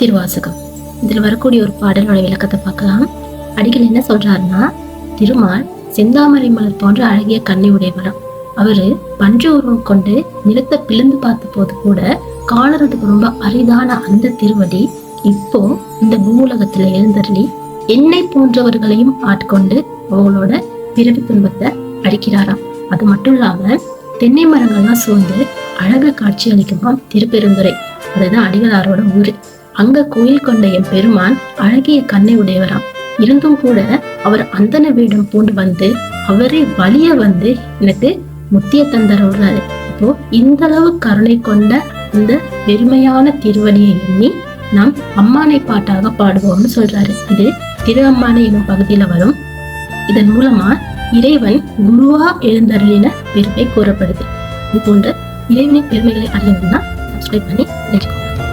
திருவாசகம். இதில் வரக்கூடிய ஒரு பாடலோட விளக்கத்தை பார்க்கலாம். அடிகள் என்ன சொல்றாருன்னா திருமால் செந்தாமரை மலர் போன்ற அழகிய கண்ணை உடையவரம். அவரு பன்று உருவம் கொண்டு நிலத்தை பிளந்து பார்த்த போது கூட காணறதுக்கு ரொம்ப அரிதான அந்த திருவடி இப்போ இந்த பூவுலகத்துல எழுந்தருளி என்னை போன்றவர்களையும் ஆட்கொண்டு அவங்களோட பிறவி துன்பத்தை அடிக்கிறாராம். அது மட்டும் இல்லாம தென்னை மரங்கள்லாம் சூழ்ந்து அழகு காட்சி அளிக்குமாம் திருப்பெருந்துறை. அதுதான் அடிகளாரோட ஊரு. அங்க கோயில் கொண்ட என் பெருமான் அழகிய கண்ணை உடையவராம். இருந்தும் கூட அவர் அந்தன வேடம் பூண்டு வந்து அவரே வழிய வந்து எனக்கு முத்திய தந்தருள்ளாரு இப்போ இந்த அளவு கருணை கொண்ட இந்த பெருமையான திருவடியை எண்ணி நாம் அம்மானை பாட்டாக பாடுவோம்னு சொல்றாரு. இது திரு அம்மானை எனும் பகுதியில வரும். இதன் மூலமா இறைவன் குருவா எழுந்தருளின பெருமை கூறப்படுது. இது போன்ற இறைவனின் பெருமைகளை அறியணும்னா சப்ஸ்கிரைப் பண்ணி தெரிஞ்சுக்கோங்க